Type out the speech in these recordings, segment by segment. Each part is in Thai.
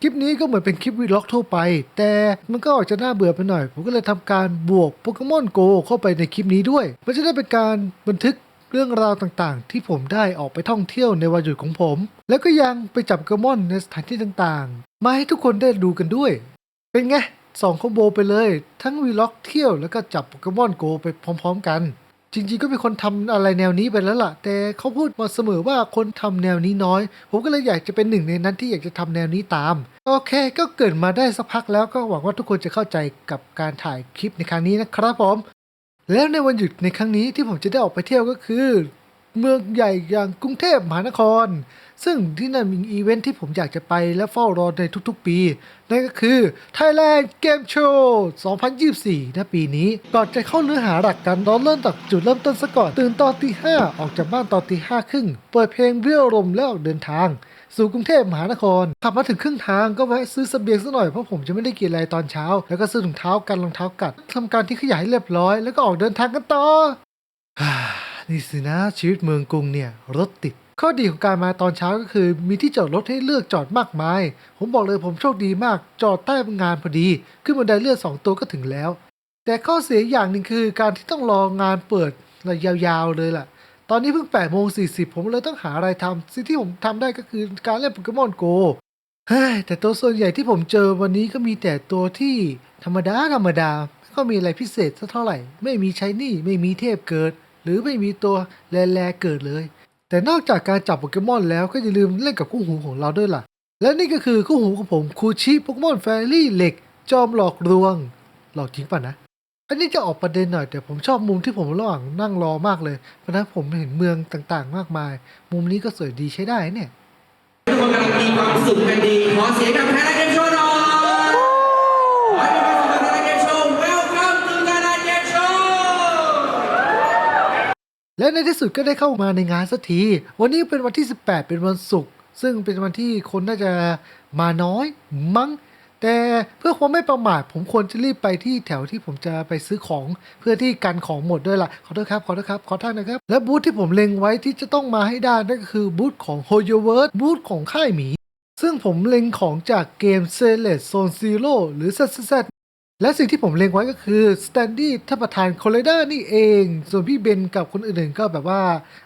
คลิปนี้ก็เหมือนเป็นคลิปวีล็อกทั่วไป แต่มันก็ออกจะน่าเบื่อไปหน่อย ผมก็เลยทำการบวกโปเกมอนโกเข้าไปในคลิปนี้ด้วย มันจะได้เป็นการบันทึกเรื่องราวต่างๆ ที่ผมได้ออกไปท่องเที่ยวในวันหยุดของผม แล้วก็ยังไปจับโปเกมอนในสถานที่ต่างๆ มาให้ทุกคนได้ดูกันด้วย เป็นไงสองคอมโบไปเลย ทั้งวีล็อกเที่ยวแล้วก็จับโปเกมอนโกไปพร้อม ๆ กัน จริงๆก็มีคนทำอะไรแนวนี้ไปแล้วล่ะ แต่เขาพูดมาเสมอว่าคนทำแนวนี้น้อย ผมก็เลยอยากจะเป็นหนึ่งในนั้นที่อยากจะทำแนวนี้ตาม โอเค ก็เกิดมาได้สักพักแล้วก็หวังว่าทุกคนจะเข้าใจกับการถ่ายคลิปในครั้งนี้นะครับผม แล้วในวันหยุดในครั้งนี้ที่ผมจะได้ออกไปเที่ยวก็คือ เมืองใหญ่อย่างกรุงเทพมหานคร ซึ่งที่นั่นมีอีเวนท์ที่ผมอยากจะไปและเฝ้ารอในทุกๆปี นั่นก็คือ Thailand Game Show 2024ณปีนี้ ก่อนจะเข้าเนื้อหาหลักกันเราเริ่มจากจุดเริ่มต้นซะก่อน ตื่นตอนตีห้าออกจากบ้านตอนตีห้าครึ่ง เปิดเพลงเรียวลมแล้วออกเดินทาง สู่กรุงเทพมหานครขับมาถึงครึ่งทางก็แวะซื้อเสบียงสักหน่อยเพราะผมจะไม่ได้กินอะไรตอนเช้า แล้วก็ซื้อถุงเท้ากันรองเท้ากัดทำการที่ขยายเรียบร้อยแล้วก็ออกเดินทางกันต่อ นี่สินะชีวิตเมืองกรุงเนี่ยรถติด ข้อดีของการมาตอนเช้าก็คือ มีที่จอดรถให้เลือกจอดมากมาย ผมบอกเลยผมโชคดีมาก จอดใต้งานพอดี ขึ้นบันไดเลื่อนสองตัวก็ถึงแล้ว แต่ข้อเสียอย่างหนึ่งคือการที่ต้องรองานเปิดระยะยาวๆเลยล่ะ ตอนนี้เพิ่ง8โมง40ผมเลยต้องหาอะไรทำสิ่งที่ผมทำได้ก็คือการเล่นโปเกมอนโกเฮ้แต่ตัวส่วนใหญ่ที่ผมเจอวันนี้ก็มีแต่ตัวที่ธรรมดาธรรมดาไม่ก็มีอะไรพิเศษสักเท่าไหร่ ไม่มีใช้นี่ไม่มีเทพเกิด รือไม่มีตัวแลๆเกิดเลย แต่นอกจากการจับโปเกมอนแล้วก็อย่าลืมเล่นกับคู่หูของเราด้วยล่ะ และนี่ก็คือคู่หูของผมคูชิโปเกมอนแฟรี่เหล็ก จอมหลอกลวง หลอกจริงป่ะนะ อันนี้จะออกประเด็นหน่อยแต่ผมชอบมุมที่ผมระหว่างนั่งรอมากเลย เพราะนั้นผมเห็นเมืองต่างๆ มากมาย มุมนี้ก็สวยดีใช้ได้เนี่ยทุกคนกำลังมีความสุขกันดีขอเสียงกับไทยแลนด์เกมโชว์หน่อย และในที่สุดก็ได้เข้ามาในงานสักที วันนี้เป็นวันที่ 18 เป็นวันศุกร์ซึ่งเป็นวันที่คนน่าจะมาน้อยมั้ง แต่เพื่อความไม่ประมาทผมควรจะรีบไปที่แถวที่ผมจะไปซื้อของเพื่อที่กันของหมดด้วยล่ะ ขอโทษครับ ขอโทษครับ ขอโทษนะครับ และบูธที่ผมเล็งไว้ที่จะต้องมาให้ได้นั่นก็คือบูธของ h o y o w o r d บูธของค่ายหมี ซึ่งผมเล็งของจากเกม s e l e t Zone Zero หรือ ZZZ และสิ่งที่ผมเล็งไว้ก็คือสแตนดี้ท่านประธานโคเลด้านี่เอง ส่วนพี่เบนกับคนอื่นๆก็แบบว่า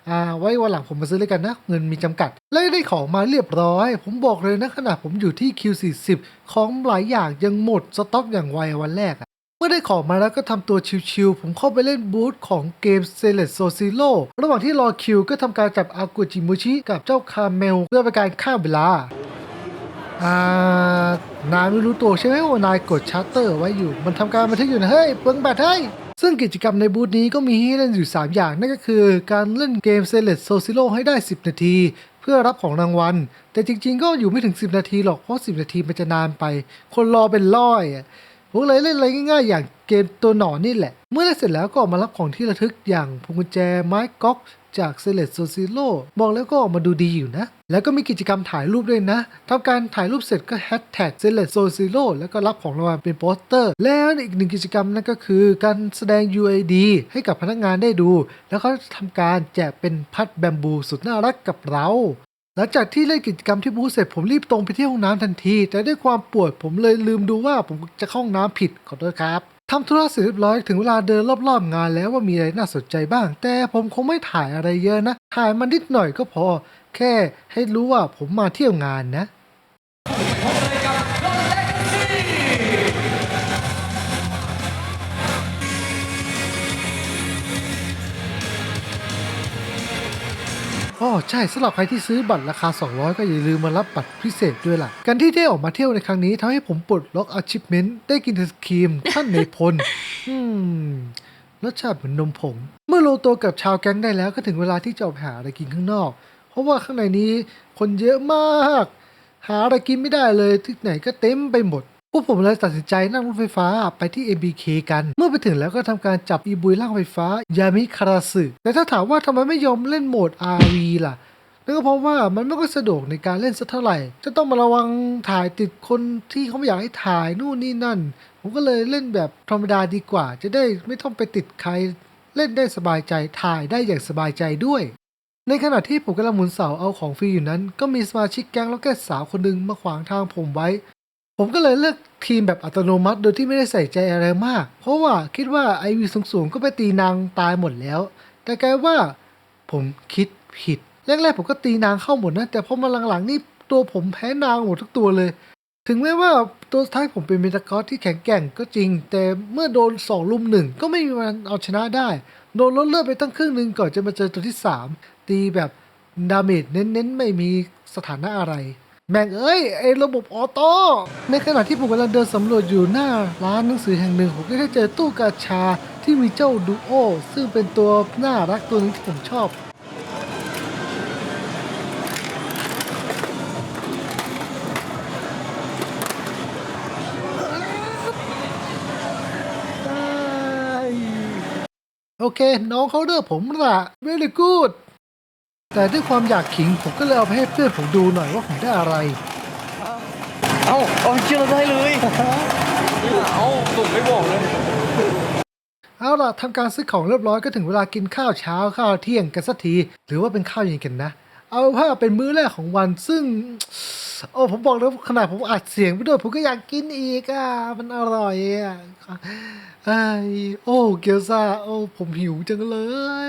อ่าไว้วันหลังผมมาซื้อเลยกันนะ เงินมีจำกัด และได้ของมาเรียบร้อย ผมบอกเลยนะขณะผมอยู่ที่ Q40 ของหลายอย่างยังหมดสต็อกอย่างไววันแรกอะเมื่อได้ของมาแล้วก็ทำตัวชิวๆ ผมเข้าไปเล่นบูธของเกม s e l e t s o z e r o ระหว่างที่รอคิวก็ทำการจับอากุจิมุชิกับเจ้าคาเมลเพื่อเป็นการฆ่าเวลา นายไม่รู้ตัวใช่ไหมว่านายกดชัตเตอร์ไว้อยู่ มันทำการบันทึกอยู่นะเฮ้ยเปิงแบตให้ยซึ่งกิจกรรมในบูธนี้ก็มีให้เล่นอยู่ 3 อย่าง นั่นก็คือการเล่นเกม s e l e t s o z e r o ให้ได้ 10 นาที เพื่อรับของรางวัล แต่จริงๆ ก็อยู่ไม่ถึง 10 นาทีหรอก เพราะ 10 นาทีมันจะนานไป คนรอเป็นร้อยอะผมเลยเล่นอะไรง่ายๆ อย่างเกมตัวหนอนนี่แหละ เมื่อเล่นเสร็จแล้วก็มารับของที่ระทึกอย่างพวงกุญแจไม้ก๊อก จากเซเลตโซซิโลบอกแล้วก็ออกมาดูดีอยู่นะ แล้วก็มีกิจกรรมถ่ายรูปด้วยนะทำการถ่ายรูปเสร็จก็แฮชแท็กเซเลตโซซิโลแล้วก็รับของรางวัลเป็นโปสเตอร์ แล้วอีกหนึ่งกิจกรรมนั่นก็คือ การแสดง UID ให้กับพนักงานได้ดู แล้วเขาทำการแจกเป็นพัดแบมบูสุดน่ารักกับเราหลังจากที่เล่นกิจกรรมที่บูเสร็จผมรีบตรงไปที่ห้องน้ำทันที แต่ด้วยความปวดผมเลยลืมดูว่าผมจะเข้าห้องน้ำผิดขอโทษครับ ทำธุระเสร็จเรียบร้อยถึงเวลาเดินรอบๆงานแล้วว่ามีอะไรน่าสนใจบ้าง แต่ผมคงไม่ถ่ายอะไรเยอะนะ ถ่ายมันนิดหน่อยก็พอ แค่ให้รู้ว่าผมมาเที่ยวงานนะ อ๋อใช่สำหรับใครที่ซื้อบัตรราคา 200 ก็อย่าลืมมารับบัตรพิเศษด้วยล่ะ การที่ได้ออกมาเที่ยวในครั้งนี้ทำให้ผมปลดล็อก achievement ได้กินไอศครีมท่านในพล อืมรสชาติเหมือนนมผง เมื่อโลงตัวกับชาวแก๊งได้แล้วก็ถึงเวลาที่จะออกไปหาอะไรกินข้างนอก เพราะว่าข้างในนี้คนเยอะมาก หาอะไรกินไม่ได้เลยที่ไหนก็เต็มไปหมด พวกผมเลยตัดสินใจนั่งรถไฟฟ้าไปที่ MBK กัน เมื่อไปถึงแล้วก็ทำการจับอีบุยล่างไฟฟ้ายามิคาราสึแต่ถ้าถามว่าทำไมไม่ยอมเล่นโหมด RV ล่ะนั่นก็เพราะว่ามันไม่ค่อยสะดวกในการเล่นสักเท่าไหร่ จะต้องมาระวังถ่ายติดคนที่เขาไม่อยากให้ถ่ายนู่นนี่นั่น ผมก็เลยเล่นแบบธรรมดาดีกว่า จะได้ไม่ต้องไปติดใคร เล่นได้สบายใจถ่ายได้อย่างสบายใจด้วย ในขณะที่ผมกำลังหมุนเสาเอาของฟรีอยู่นั้น ก็มีสมาชิกแก๊งล็อกเก็ตสาวคนหนึ่งมาขวางทางผมไว้ ผมก็เลยเลือกทีมแบบอัตโนมัติ โดยที่ไม่ได้ใส่ใจอะไรมาก เพราะว่าคิดว่าไอวีสูงๆ ก็ไปตีนางตายหมดแล้ว แต่กลายว่าผมคิดผิด แรกๆผมก็ตีนางเข้าหมดนะ แต่พอมาหลังๆนี่ตัวผมแพ้นางหมดทุกตัวเลย ถึงแม้ว่าตัวท้ายผมเป็นเมตากอสที่แข็งแกร่งก็จริง แต่เมื่อโดนสองลุมหนึ่งก็ไม่มีวันเอาชนะได้ โดนลดเลือดไปตั้งครึ่งหนึ่งก่อนจะมาเจอตัวที่สามตีแบบดาเมจเน้นๆ ไม่มีสถานะอะไร แม่งเอ้ยไอระบบออโต้ในขณะที่ผมกำลังเดินสำรวจอยู่หน้าร้านหนังสือแห่งหนึ่งผมก็ได้เจอตู้กาชาที่มีเจ้าดูโอซึ่งเป็นตัวน่ารักตัวหนึงที่ผมชอบ โอเค น้องเขาเลือกผมละ very good แต่ด้วยความอยากขิงผมก็เลยเอาไปให้เพื่อนผมดูหน่อยว่าผมได้อะไร เอ้าเอาเชื่อเราได้เลยเอ้าสุ่มไม่บอกเลย เอาล่ะทำการซื้อของเรียบร้อยก็ถึงเวลากินข้าวเช้าข้าวเที่ยงกันสักที หรือว่าเป็นข้าวเย็นกันนะ เอาว่าเป็นมื้อแรกของวันซึ่ง โอ้ผมบอกแล้วขนาดผมอัดเสียงไปด้วยผมก็อยากกินอีกอะมันอร่อยอะไอ้โอ้เกียวซาโอ้ผมหิวจังเล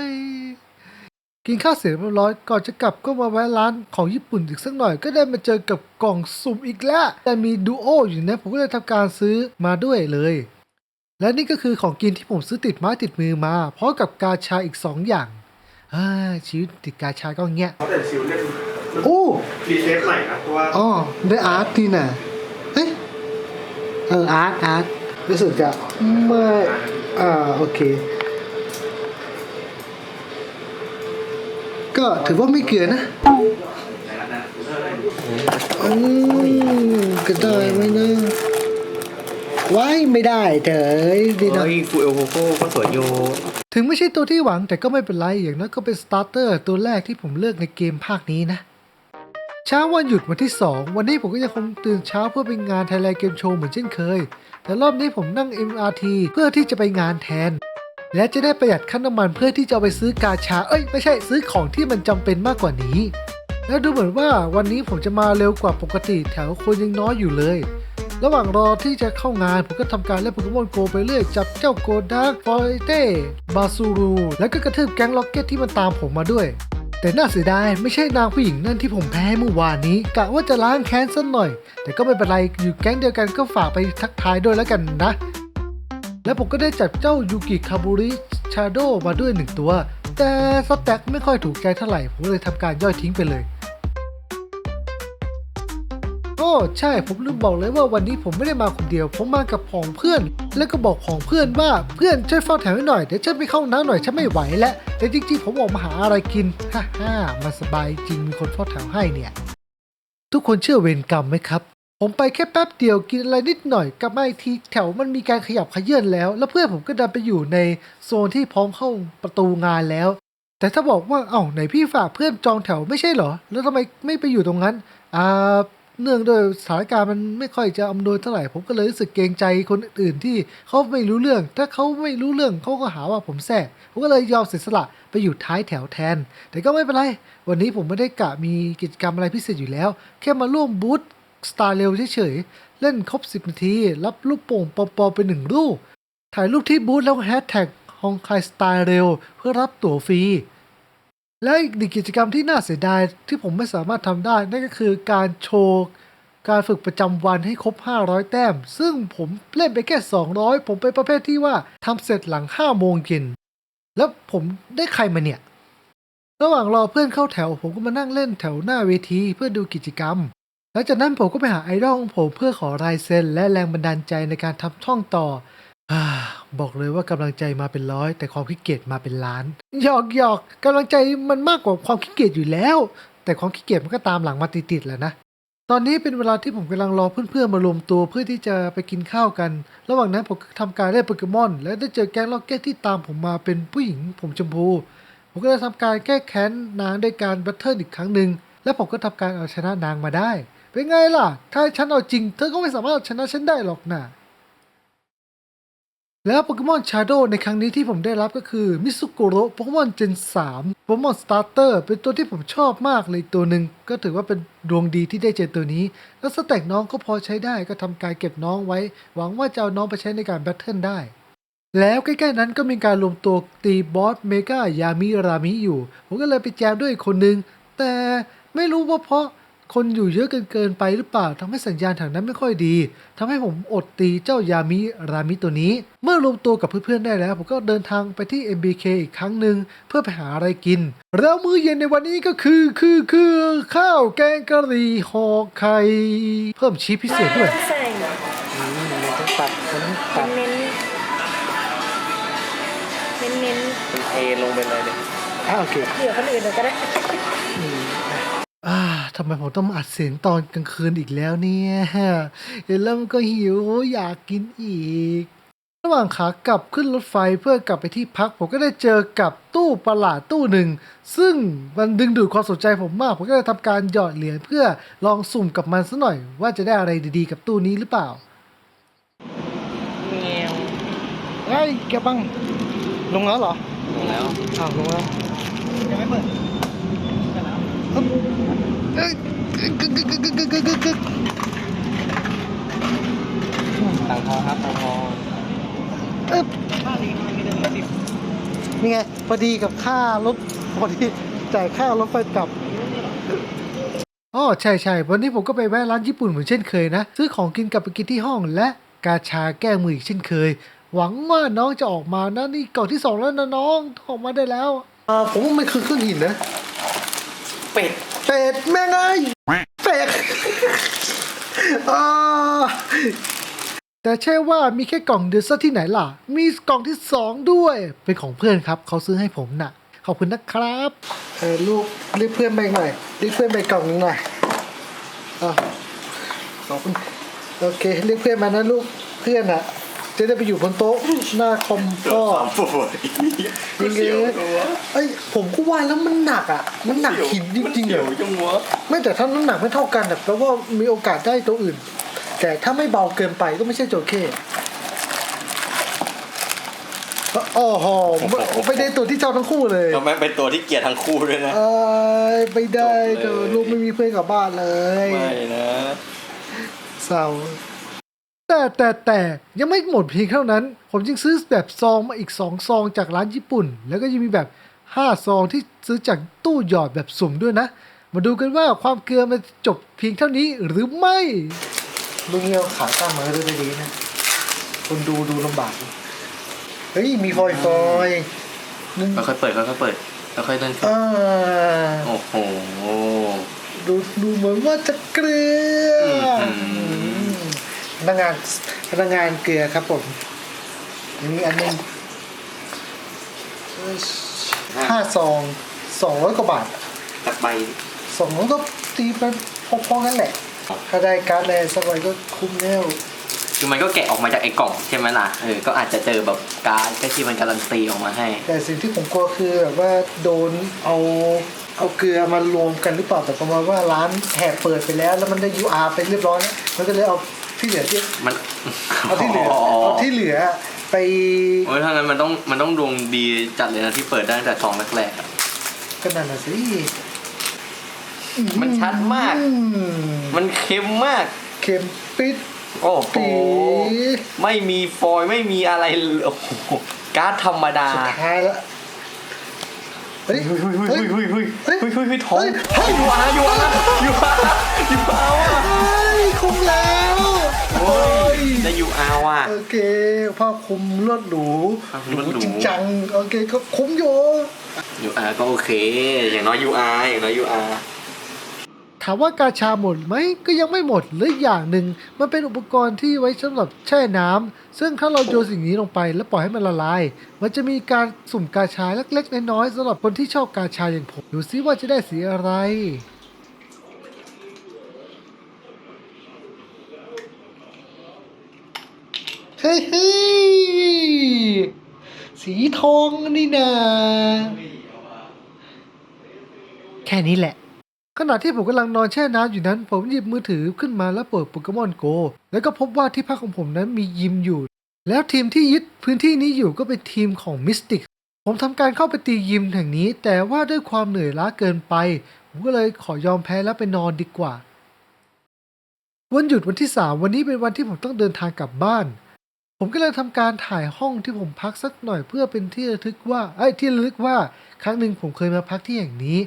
ย กินข้าวเสร็จเรียบร้อยก่อนจะกลับก็มาแวะร้านของญี่ปุ่นอีกสักหน่อย ก็ได้มาเจอกับกล่องสุ่มอีกแล้ว แต่มีดูโออยู่นะผมก็เลยทำการซื้อมาด้วยเลย และนี่ก็คือของกินที่ผมซื้อติดไม้ติดมือมาพร้อมกับกาชาอีก 2 อย่างอ่าชีวิตติดกาชาก็เงี้ยเขาแต่ซิลเล่นโอ้รีเซ็ตใหม่นะเพราะว่าอ๋อได้อาร์ตดีน่ะเฮ้ยเอออาร์ตอาร์ตรู้สึกจะไม่อ่าโอเค ก็ถือว่าไม่เกลือนะอืมก็ได้ไหมนะไว้ไม่ได้เถอะดีนะเฮ้ยฟูเอลโคโค่ก็สวยอยู่ถึงไม่ใช่ตัวที่หวังแต่ก็ไม่เป็นไร อย่างน้อยก็เป็นสตาร์เตอร์ตัวแรกที่ผมเลือกในเกมภาคนี้นะ เช้าวันหยุดวันที่ 2 วันนี้ผมก็ยังคงตื่นเช้าเพื่อไปงาน Thailand Game Show เหมือนเช่นเคย แต่รอบนี้ผมนั่ง MRT เพื่อที่จะไปงานแทน และจะได้ประหยัดค่าน้ำมันเพื่อที่จะไปซื้อกาชา เอ้ยไม่ใช่ซื้อของที่มันจำเป็นมากกว่านี้ แล้วดูเหมือนว่าวันนี้ผมจะมาเร็วกว่าปกติแถวคนยังน้อยอยู่เลย ระหว่างรอที่จะเข้างานผมก็ทำการเล่นโปเกมอนโกไปเรื่อยจับเจ้าโกดักฟอยเต้บาซูรูแล้วก็กระทืบแก๊งล็อกเก็ตที่มันตามผมมาด้วยแต่น่าเสียดายไม่ใช่นางผู้หญิงนั่นที่ผมแพ้เมื่อวานนี้กะว่าจะล้างแค้นสักหน่อย แต่ก็ไม่เป็นไรอยู่แก๊งเดียวกันก็ฝากไปทักทายด้วยแล้วกันนะ และผมก็ได้จับเจ้ายูกิคาบุริชาโดมาด้วยหนึ่งตัว แต่สแต็กไม่ค่อยถูกใจเท่าไหร่ ผมเลยทำการย่อยทิ้งไปเลยโอ้ใช่ผมลืมบอกเลยว่าวันนี้ผมไม่ได้มาคนเดียว ผมมากับผองเพื่อน แล้วก็บอกผองเพื่อนว่าเพื่อนช่วยเฝ้าแถวให้หน่อยเดี๋ยวฉันไปเข้าน้ำหน่อยฉันไม่ไหวแล้วแต่จริงๆ ผมออกมาหาอะไรกินฮ่าฮ่ามาสบายจริงมีคนเฝ้าแถวให้เนี่ย ทุกคนเชื่อเวรกรรมไหมครับ ผมไปแค่แป๊บเดียวกินอะไรนิดหน่อยกลับมาอีกทีแถวมันมีการขยับขยื่นแล้ว แล้วเพื่อนผมก็ดันไปอยู่ในโซนที่พร้อมเข้าประตูงานแล้ว แต่ถ้าบอกว่าเอ้าไหนพี่ฝากเพื่อนจองแถวไม่ใช่เหรอ แล้วทำไมไม่ไปอยู่ตรงนั้นอ่าเนื่องด้วยสถานการณ์มันไม่ค่อยจะอำนวยเท่าไหร่ผมก็เลยรู้สึกเกรงใจคนอื่นที่เขาไม่รู้เรื่อง ถ้าเขาไม่รู้เรื่องเขาก็หาว่าผมแทรกผมก็เลยยอมเสียสละไปอยู่ท้ายแถวแทน แต่ก็ไม่เป็นไร วันนี้ผมไม่ได้กะมีกิจกรรมอะไรพิเศษอยู่แล้ว แค่มาร่วมบูธ สตาร์เร็วเฉยๆ เล่นครบ 10 นาที รับลูกโป่งปอๆไปหนึ่งรูปถ่ายรูปที่บูธแล้วแฮชแท็กฮองไคสไตล์เร็วเพื่อรับตั๋วฟรี และอีกหนึ่งกิจกรรมที่น่าเสียดายที่ผมไม่สามารถทำได้ นั่นก็คือการโชว์การฝึกประจำวันให้ครบ 500 แต้ม ซึ่งผมเล่นไปแค่ 200 ผมเป็นประเภทที่ว่าทำเสร็จหลัง 5 โมงเย็นแล้วผมได้ใครมาเนี่ย ระหว่างรอเพื่อนเข้าแถว ผมก็มานั่งเล่นแถวหน้าเวทีเพื่อดูกิจกรรม หลังจากนั้นผมก็ไปหาไอดอลของผมเพื่อขอลายเซ็นและแรงบันดาลใจในการทำช่องต่ออบอกเลยว่ากำลังใจมาเป็นร้อย แต่ความขี้เกียจมาเป็นล้านหยอกหยอกกำลังใจมันมากกว่าความขี้เกียจอยู่แล้ว แต่ความขี้เกียจมันก็ตามหลังมาติดๆแหล้วนะตอนนี้เป็นเวลาที่ผมกำลังรอเพื่อนๆมารวมตัวเพื่อที่จะไปกินข้าวกัน ระหว่างนั้นผมก็ทำการเล่นโปเกมอน และได้เจอแก๊งล็อกเก็ตที่ตามผมมาเป็นผู้หญิงผมชมพู ผมก็เลยทำการแก้แค้นนางด้วยการบัตเทิลอีกครั้งหนึ่งและผมก็ทำการเอาชนะนางมาได้ เป็นไงล่ะ ถ้าฉันเอาจริง เธอก็ไม่สามารถเอาชนะฉันได้หรอกนะแล้วโปเกมอนชาร์โดในครั้งนี้ที่ผมได้รับก็คือมิสุโกโรโปเกมอนเจน3โปเกมอนสตาร์เตอร์เป็นตัวที่ผมชอบมากเลยตัวหนึ่งก็ถือว่าเป็นดวงดีที่ได้เจอตัวนี้ แล้วสแต็กน้องก็พอใช้ได้ก็ทำการเก็บน้องไว้ หวังว่าจะเอาน้องไปใช้ในการแบทเทิลได้ แล้วใกล้ๆนั้นก็มีการรวมตัวตีบอสเมกายามิรามิอยู่ ผมก็เลยไปแจมด้วยอีกคนนึงแต่ไม่รู้ว่าเพราะ คนอยู่เยอะเกินเกินๆไปหรือเปล่าทำให้สัญญาณแถวนั้นไม่ค่อยดีทำให้ผมอดตีเจ้ายามิรามิตัวนี้ เมื่อรวมตัวกับเพื่อนๆได้แล้ว ผมก็เดินทางไปที่ MBK อีกครั้งหนึ่งเพื่อไปหาอะไรกิน แล้วมื้อเย็นในวันนี้ก็คือคือคือข้าวแกงกะหรี่ห่อไข่เพิ่มชีสพิเศษด้วยใส่ต้องตัดต้องตัดเน้นเน้นเน้นเป็นเทลงไปเลยเนี่ยอ่าโอเคเหลือคนอื่นหน่อยก็ได้ อ่าทำไมผมต้องมาอัดเสียงตอนกลางคืนอีกแล้วเนี่ยเห็นแล้วมันก็หิวอยากกินอีก ระหว่างขากลับขึ้นรถไฟเพื่อกลับไปที่พัก ผมก็ได้เจอกับตู้ประหลาดตู้หนึ่ง ซึ่งมันดึงดูดความสนใจผมมาก ผมก็เลยทำการหยอดเหรียญเพื่อลองสุ่มกับมันสัหน่อย ว่าจะได้อะไรดีๆ กับตู้นี้หรือเปล่าเงี้ยวไอ้แกบังลงแล้วเหรอลงแล้วอ้าวลงแล้วยังไม่เปิด ตังทองครับตังทองอึ๊บนี่ไง พอดีกับค่ารถพอดีจ่ายค่ารถไฟกลับอ๋อใช่ใช่วันนี้ผมก็ไปแวะร้านญี่ปุ่นเหมือนเช่นเคยนะ ซื้อของกินกลับไปกินที่ห้องและกาชาแก้มืออีกเช่นเคย หวังว่าน้องจะออกมานะนี่ก่องที่สองแล้วนะน้องออกมาได้แล้วอ่าผมว่ามันคือเครื่องหินนะ เป็ด เป็ดแม่งไงเป็ดอ่าแต่ใช่ว่ามีแค่กล่องเดียวซะที่ไหนล่ะ มีกล่องที่สองด้วย เป็นของเพื่อนครับ เขาซื้อให้ผมน่ะ ขอบคุณนะครับเออลูกเรียกเพื่อนไปหน่อยเรียกเพื่อนไปกล่องหนึงหน่อยอะขอบคุณ โอเคเรียกเพื่อนมานะลูกเพื่อนอะ จะได้ไปอยู่บนโต๊ะหน้าคอมพ่อป่วยจริงๆเอ้ยผมก็ว่าแล้วมันหนักอะ มันหนักหินจริงๆเดี๋เหยรวอจังวะไม่แต่ถ้าน้ำหนักไม่เท่ากันแบบแปลว่ามีโอกาสได้ตัวอื่น แต่ถ้าไม่เบาเกินไปก็ไม่ใช่โจเข้โอ้โหไม่ได้ตัวที่ชอบทั้งคู่เลยก็แม่งเป็นตัวที่เกลียดทั้งคู่ด้วยนะเอ้ยไม่ได้จบเลยเธอลูกไม่มีเพื่อนกลับบ้านเลย ไม่นะเศร้า แต่แต่แต่ยังไม่หมดเพียงเท่านั้น ผมจึงซื้อแบบซองมาอีกสองซองจากร้านญี่ปุ่น แล้วก็ยังมีแบบห้าซองที่ซื้อจากตู้หยอดแบบสุ่มด้วยนะ มาดูกันว่าความเกลือมันจะจบเพียงเท่านี้หรือไม่ลุงเงียวขาตั้งมาด้วยดีนะคนดูดูลำบาก เฮ้ย มีฟอยฟอยนึงค่อยๆเปิดค่อยๆเปิดค่อยๆเลื่อนขึ้นอ่าโอ้โห ดูดูเหมือนว่าจะเกลืออมพ นักงานพนักงานเกลือครับผมอันนี้อันหนึงห้าซองสองร้อยกว่าบาทตักใบสองร้อยก็ตีไปพอๆกันแหละ ถ้าได้การ์ดแลนด์สักใบก็คุ้มแล้วคือมันก็แกะออกมาจากไอ้กล่องใช่ไหมล่ะ เออ ก็อาจจะเจอแบบการ์ดก็ที่มันการันตีออกมาให้ แต่สิ่งที่ผมกลัวคือแบบว่าโดนเอาเอาเกลือมารวมกันหรือเปล่าแต่ประมาณว่าร้านแหกเปิดไปแล้ว แล้วมันได้ UR ไปเรียบร้อยแล้วมันก็เลยเอา ที่เหลือที่มันเอาที่เหลือเอาที่เหลือไปโอ้ยถ้างั้นมันต้องมันต้องดวงดีจัดเลยนะที่เปิดได้ตั้งแต่ซองแรกๆอะก็นั่นน่ะสิมันชัดมาก อืมมันเค็มมาก เข็มปิด โอ้โห ปีไม่มีฟอยล์ไม่มีอะไรเลยโอ้โหการ์ดธรรมดาสุดท้ายละเฮ้ยเฮ้ยเฮ้ยเฮ้ยเฮ้ยเฮ้ยเฮ้ยเฮ้ยเฮ้ยเฮ้ยท้องเฮ้ยเฮ้ยยูอาร์ยูอาร์ยูอาร์ยูอาร์ว่ะ ยูอาร์ว่ะโอเคผ้าคลุมเลือดหรูผ้าคลุมเลือดหรู จริงจังโอเคก็คุ้มอยู่ยูอาร์ก็โอเค อย่างน้อยยูอาร์อย่างน้อยยูอาร์ถามว่ากาชาหมดไหมก็ยังไม่หมดหรืออย่างหนึ่งมันเป็นอุปกรณ์ที่ไว้สำหรับแช่น้ำซึ่งถ้าเราโยนสิ่งนี้ลงไปแล้วปล่อยให้มันละลาย มันจะมีการสุ่มกาชาเล็กๆน้อยๆสำหรับคนที่ชอบกาชาอย่างผมดูซิว่าจะได้สีอะไร เฮ้ยสีทองนี่นา แค่นี้แหละ ขณะที่ผมกำลังนอนแช่น้ำอยู่นั้น ผมหยิบมือถือขึ้นมาแล้วเปิดโปเกมอนโก แล้วก็พบว่าที่พักของผมนั้นมียิมอยู่ แล้วทีมที่ยึดพื้นที่นี้อยู่ก็เป็นทีมของมิสติก ผมทำการเข้าไปตียิมแห่งนี้ แต่ว่าด้วยความเหนื่อยล้าเกินไป ผมก็เลยขอยอมแพ้แล้วไปนอนดีกว่า วันหยุดวันที่ 3 วันนี้เป็นวันที่ผมต้องเดินทางกลับบ้าน ผมก็เลยทำการถ่ายห้องที่ผมพักสักหน่อยเพื่อเป็นที่ระลึกว่าไอ้ที่ระลึกว่า ครั้งหนึ่งผมเคยมาพักที่แห่งนี้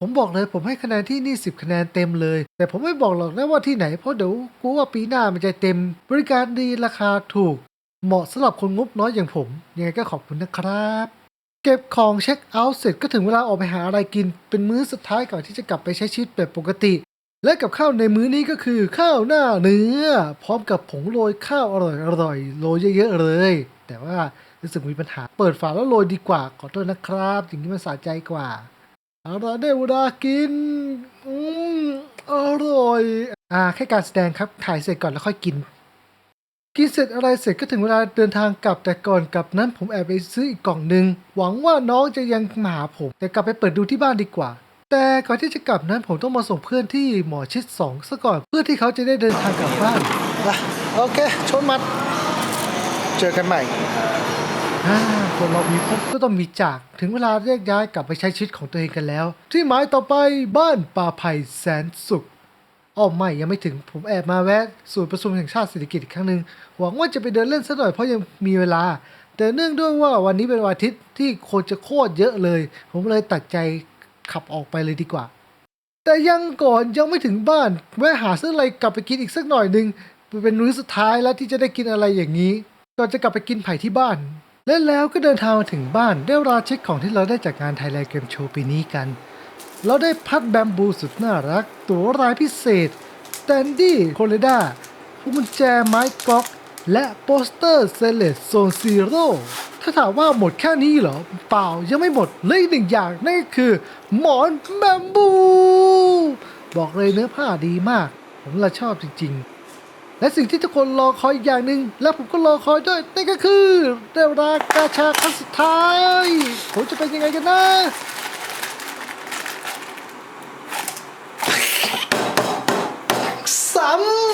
ผมบอกเลยผมให้คะแนนที่นี่10คะแนนเต็มเลย แต่ผมไม่บอกหรอกนะว่าที่ไหนเพราะเดี๋ยวกูว่าปีหน้ามันจะเต็ม บริการดีราคาถูก เหมาะสำหรับคนงบน้อยอย่างผมยังไงก็ขอบคุณนะครับ เก็บของเช็คเอาท์เสร็จก็ถึงเวลาออกไปหาอะไรกิน เป็นมื้อสุดท้ายก่อนที่จะกลับไปใช้ชีวิตแบบปกติ และกับข้าวในมื้อนี้ก็คือข้าวหน้าเนื้อ พร้อมกับผงโรยข้าวอร่อยอร่อยๆโรยเยอะๆเลย แต่ว่ารู้สึกมีปัญหาเปิดฝาแล้วโรยดีกว่า ขอโทษนะครับ อย่างนี้มันสะใจกว่าเอาละได้เวลากินอืมอร่อย อ่าแค่การแสดงครับถ่ายเสร็จก่อนแล้วค่อยกิน กินเสร็จอะไรเสร็จก็ถึงเวลาเดินทางกลับแต่ก่อนกลับนั้นผมแอบไปซื้ออีกกล่องหนึ่งหวังว่าน้องจะยังมาหาผม แต่กลับไปเปิดดูที่บ้านดีกว่า แต่ก่อนที่จะกลับนั้นผมต้องมาส่งเพื่อนที่หมอชิดสองซะก่อนเพื่อที่เขาจะได้เดินทางกลับบ้านโอเค ชนมัด เจอกันใหม่อ่าคนเรามีพบก็ต้องมีจาก ถึงเวลาแยกย้ายกลับไปใช้ชีวิตของตัวเองกันแล้ว ที่หมายต่อไปบ้านป่าไผ่แสนสุขอ้อไม่ ยังไม่ถึงผมแอบมาแวะศูนย์ประชุมแห่งชาติเศรษฐกิจอีกครั้งหนึ่งหวังว่าจะไปเดินเล่นสักหน่อยเพราะยังมีเวลา แต่เนื่องด้วยว่าวันนี้เป็นวันอาทิตย์ที่คนจะโคตรเยอะเลย ผมเลยตัดใจ ขับออกไปเลยดีกว่า แต่ยังก่อนยังไม่ถึงบ้านแวะหาซื้ออะไรกลับไปกินอีกสักหน่อยหนึ่งเป็นมื้อสุดท้ายแล้วที่จะได้กินอะไรอย่างนี้ก่อนจะกลับไปกินไผ่ที่บ้าน และแล้วก็เดินทางมาถึงบ้านได้เวลาเช็คของที่เราได้จากงานไทยแลนด์เกมโชว์ปีนี้กัน เราได้พัดแบมบูสุดน่ารัก ตัวรายพิเศษแตนดี้โคเลด้าพวงกุญแจไม้กล็อก และโปสเตอร์เซเลสโซนซีโร่ถ้าถามว่าหมดแค่นี้เหรอ เปล่ายังไม่หมดเลยหนึ่งอย่างนั่นคือ หมอนแบมบู บอกเลยเนื้อผ้าดีมาก ผมละชอบจริงๆ และสิ่งที่ทุกคนรอคอยอย่างหนึ่งและผมก็รอคอยด้วยนั่นก็คือเดรากาชาครั้งสุดท้าย ผมจะเป็นยังไงกันนะซ้ำ